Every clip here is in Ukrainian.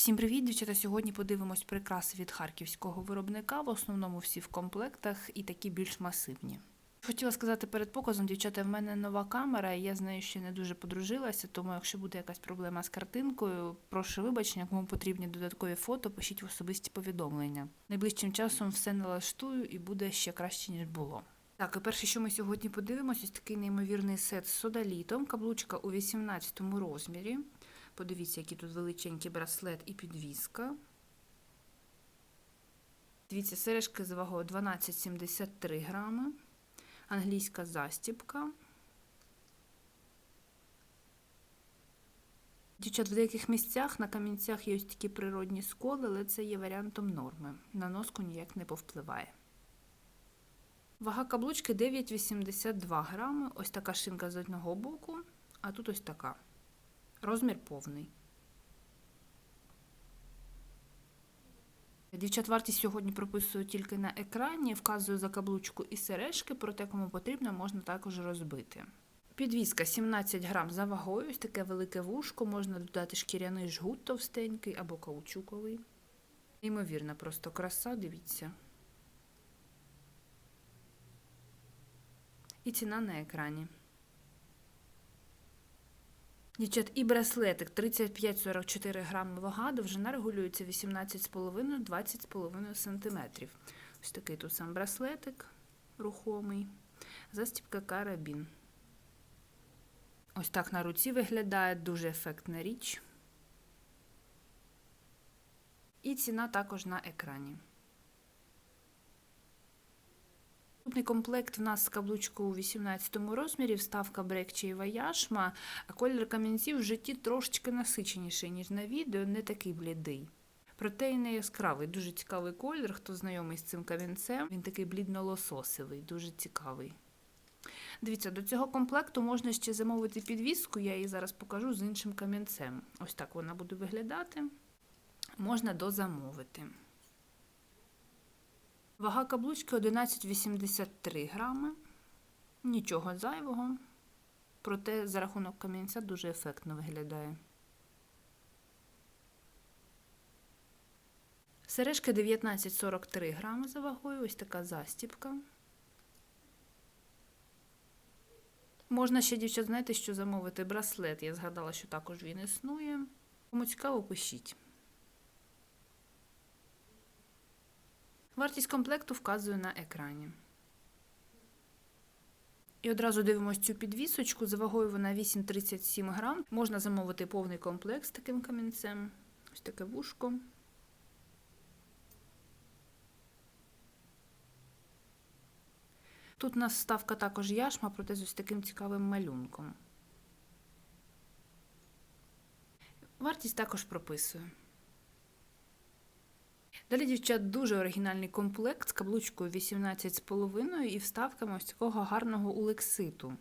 Всім привіт, дівчата! Сьогодні подивимось прикраси від харківського виробника. В основному всі в комплектах і такі більш масивні. Хотіла сказати перед показом, дівчата, в мене нова камера, і я з нею ще не дуже подружилася, тому якщо буде якась проблема з картинкою, прошу вибачення, кому потрібні додаткові фото, пишіть в особисті повідомлення. Найближчим часом все налаштую і буде ще краще, ніж було. Так, і перше, що ми сьогодні подивимося, ось такий неймовірний сет з содалітом, каблучка у 18 розмірі. Подивіться, який тут величенький браслет і підвіска. Дивіться, сережки з вагою 12,73 грами. Англійська застібка. Дівчат, в деяких місцях на камінцях є ось такі природні сколи, але це є варіантом норми. На носку ніяк не повпливає. Вага каблучки 9,82 грами. Ось така шинка з одного боку, а тут ось така. Розмір повний. Дівчат, вартість сьогодні прописую тільки на екрані, вказую за каблучку і сережки, проте кому потрібно, можна також розбити. Підвіска 17 грам за вагою, ось таке велике вушко, можна додати шкіряний жгут товстенький або каучуковий. Ймовірна просто краса, дивіться. І ціна на екрані. Дівчат, і браслетик 35-44 грами вага, довжина регулюється 18,5-20,5 см. Ось такий тут сам браслетик рухомий, застібка карабін. Ось так на руці виглядає дуже ефектна річ. І ціна також на екрані. Наступний комплект в нас з каблучкою у 18 розмірі, вставка брекчеєва яшма, а колір камінців в житті трошечки насиченіший, ніж на відео, не такий блідий. Проте і не яскравий, дуже цікавий колір. Хто знайомий з цим камінцем, він такий блідно-лососевий, дуже цікавий. Дивіться, до цього комплекту можна ще замовити підвіску, я її зараз покажу з іншим камінцем. Ось так вона буде виглядати. Можна дозамовити. Вага каблучки 11,83 грами. Нічого зайвого. Проте за рахунок камінця дуже ефектно виглядає. Сережки 19,43 грами за вагою. Ось така застіпка. Можна ще, дівчат, знаєте, що замовити браслет. Я згадала, що також він існує. Кому цікаво, пишіть. Вартість комплекту вказую на екрані. І одразу дивимося цю підвісочку. За вагою вона 8,37 грам. Можна замовити повний комплект з таким камінцем. Ось таке вушко. Тут у нас ставка також яшма, проте з ось таким цікавим малюнком. Вартість також прописую. Далі, дівчат, дуже оригінальний комплект з каблучкою 18,5 і вставками ось такого гарного улекситу.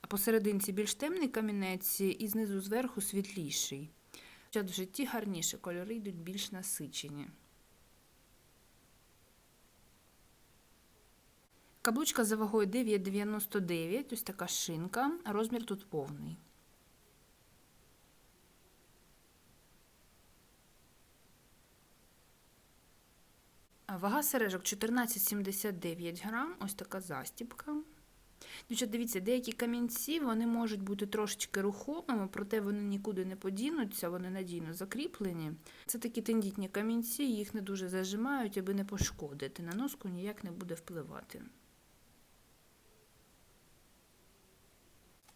А посерединці більш темний камінець і знизу зверху світліший. Дівчат, в житті гарніше, кольори йдуть більш насичені. Каблучка за вагою 9,99, ось така шинка, розмір тут повний. Вага сережок 14,79 грам, ось така застібка. Дівчат, дивіться, деякі камінці вони можуть бути трошечки рухомими, проте вони нікуди не подінуться, вони надійно закріплені. Це такі тендітні камінці, їх не дуже зажимають, аби не пошкодити. На носку ніяк не буде впливати.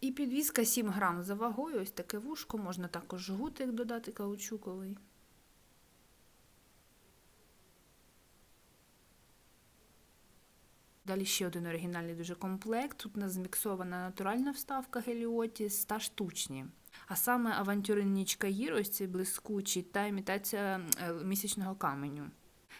І підвіска 7 грам за вагою, ось таке вушко, можна також жгутик додати каучуковий. Далі ще один оригінальний дуже комплект. Тут у нас зміксована натуральна вставка Геліотіс та штучні. А саме авантюрин Нічка Гір, ось цей блискучий та імітація місячного каменю.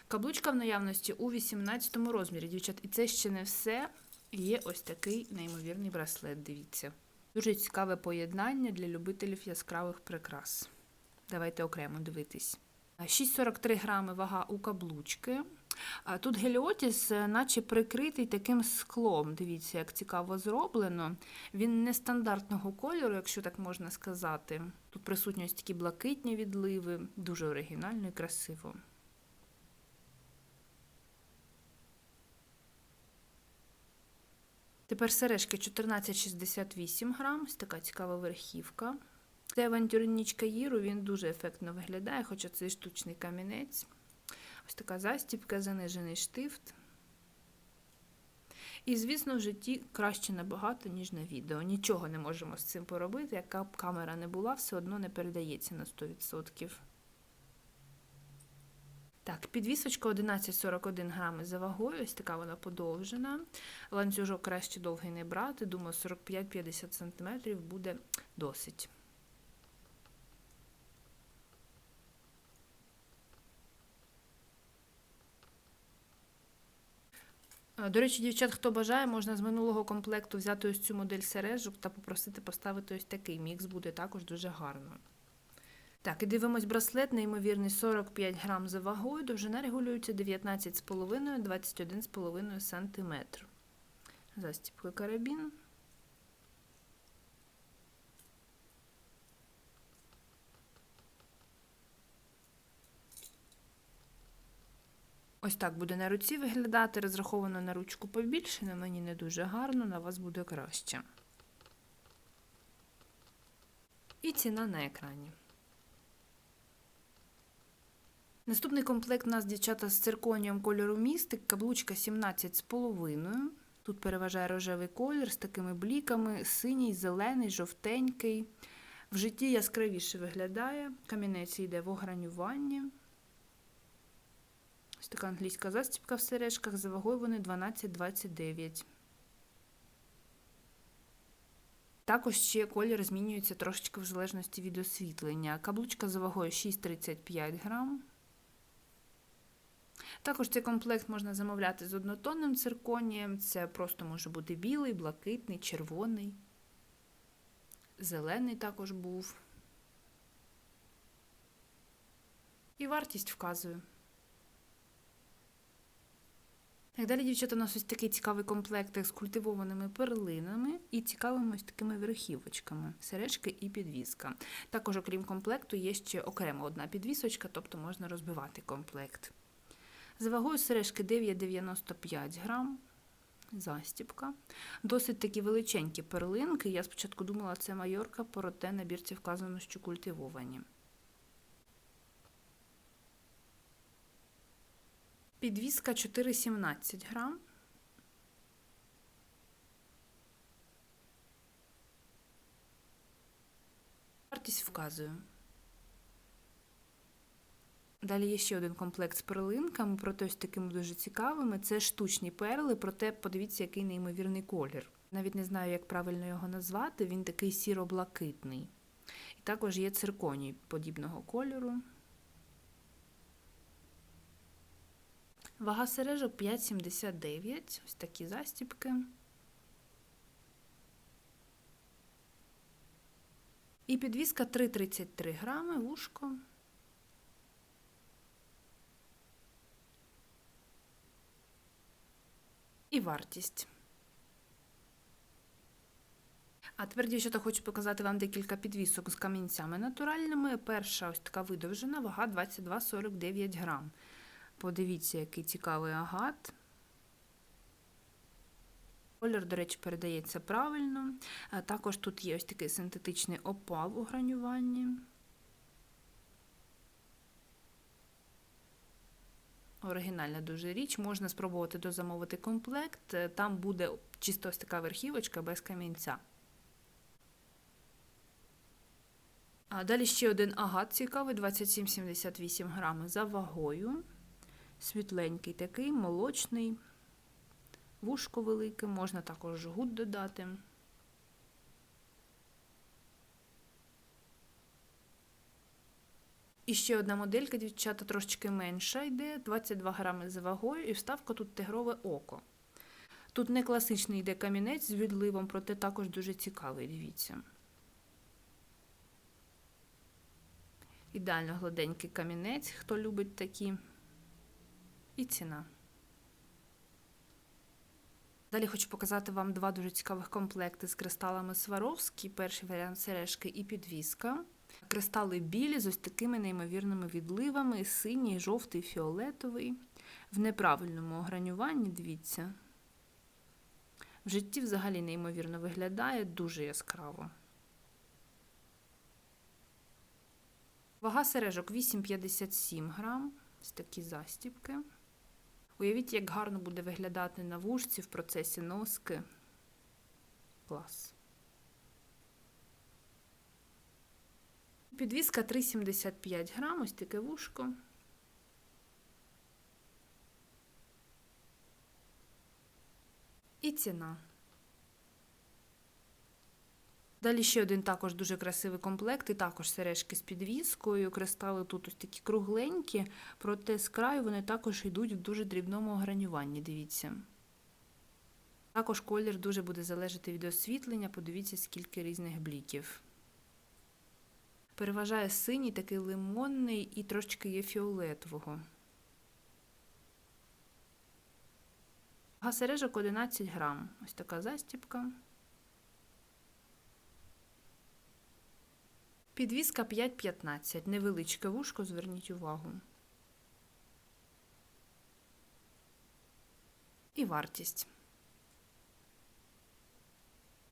Каблучка в наявності у 18 розмірі, дівчат. І це ще не все. Є ось такий неймовірний браслет, дивіться. Дуже цікаве поєднання для любителів яскравих прикрас. Давайте окремо дивитись. 6,43 грами вага у каблучки. Тут геліотіс е, наче прикритий таким склом. Дивіться, як цікаво зроблено. Він нестандартного кольору, якщо так можна сказати. Тут присутні ось такі блакитні відливи, дуже оригінально і красиво. Тепер сережки 14,68 грам, ось така цікава верхівка. Це авантюрнічка Їру, він дуже ефектно виглядає, хоча це штучний камінець. Ось така застібка, занижений штифт. І, звісно, в житті краще набагато, ніж на відео. Нічого не можемо з цим поробити. Яка б камера не була, все одно не передається на 100%. Так, підвісочка 11,41 грами за вагою, ось така вона подовжена. Ланцюжок краще довгий не брати. Думаю, 45-50 см буде досить. До речі, дівчат, хто бажає, можна з минулого комплекту взяти ось цю модель сережок та попросити поставити ось такий мікс, буде також дуже гарно. Так, і дивимось браслет, неймовірний 45 грам за вагою, довжина регулюється 19,5-21,5 см. Застіпка карабін. Ось так буде на руці виглядати. Розраховано на ручку побільше, на мені не дуже гарно, на вас буде краще. І ціна на екрані. Наступний комплект у нас, дівчата, з цирконієм кольору містик, каблучка 17,5. Тут переважає рожевий колір з такими бліками, синій, зелений, жовтенький. В житті яскравіше виглядає. Камінець йде в огранюванні. Ось така англійська застібка в сережках, за вагою вони 12,29. Також ще колір змінюється трошечки в залежності від освітлення. Каблучка за вагою 6,35 грам. Також цей комплект можна замовляти з однотонним цирконієм. Це просто може бути білий, блакитний, червоний. Зелений також був. І вартість вказую. Так, далі, дівчата, у нас ось такий цікавий комплект з культивованими перлинами і цікавими ось такими верхівочками, сережки і підвіска. Також, окрім комплекту, є ще окремо одна підвісочка, тобто можна розбивати комплект. За вагою сережки 9,95 грам. Застіпка. Досить такі величенькі перлинки. Я спочатку думала, це майорка, проте на бірці вказано, що культивовані. Підвіска 4,17 грам. Вартість вказую. Далі є ще один комплект з перлинками, проте ось такими дуже цікавими. Це штучні перли, проте подивіться, який неймовірний колір. Навіть не знаю, як правильно його назвати, він такий сіро-блакитний. І також є цирконій подібного кольору. Вага сережок 5,79. Ось такі застіпки. І підвіска 3,33 грами, вушко. І вартість. А тепер, дівчата, хочу показати вам декілька підвісок з камінцями натуральними. Перша ось така видовжена, вага 22,49 грам. Подивіться, який цікавий агат. Колір, до речі, передається правильно. Також тут є ось такий синтетичний опал у гранюванні. Оригінальна дуже річ, можна спробувати дозамовити комплект. Там буде чисто ось така верхівочка без камінця. А далі ще один агат цікавий, 27,78 грами за вагою. Світленький такий, молочний, вушко велике, можна також жгут додати. І ще одна моделька, дівчата, трошечки менша йде, 22 грами за вагою, і вставка тут тигрове око. Тут не класичний йде камінець з відливом, проте також дуже цікавий, дивіться. Ідеально гладенький камінець, хто любить такі. І ціна. Далі хочу показати вам два дуже цікавих комплекти з кристалами Сваровські. Перший варіант сережки і підвіска. Кристали білі з ось такими неймовірними відливами: синій, жовтий, фіолетовий. В неправильному огранюванні, дивіться. В житті взагалі неймовірно виглядає дуже яскраво. Вага сережок 8,57 грам. Ось такі застібки. Уявіть, як гарно буде виглядати на вушці в процесі носки. Клас. Підвіска 3,75 грам, ось таке вушко. І ціна. Далі ще один також дуже красивий комплект, і також сережки з підвіскою. Кристали тут ось такі кругленькі, проте з краю вони також йдуть в дуже дрібному огранюванні, дивіться. Також колір дуже буде залежати від освітлення, подивіться, скільки різних бліків. Переважає синій, такий лимонний і трошки є фіолетового. Вага сережок 11 грам. Ось така застіпка. Підвіска 5,15. Невеличке вушко, зверніть увагу. І вартість.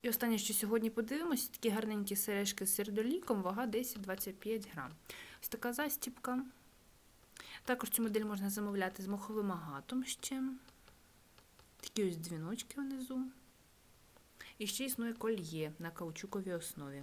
І останнє, що сьогодні подивимося, такі гарненькі сережки з сердоліком, вага 10-25 грам. Ось така застіпка. Також цю модель можна замовляти з моховим агатом ще. Такі ось дзвіночки внизу. І ще існує кольє на каучуковій основі.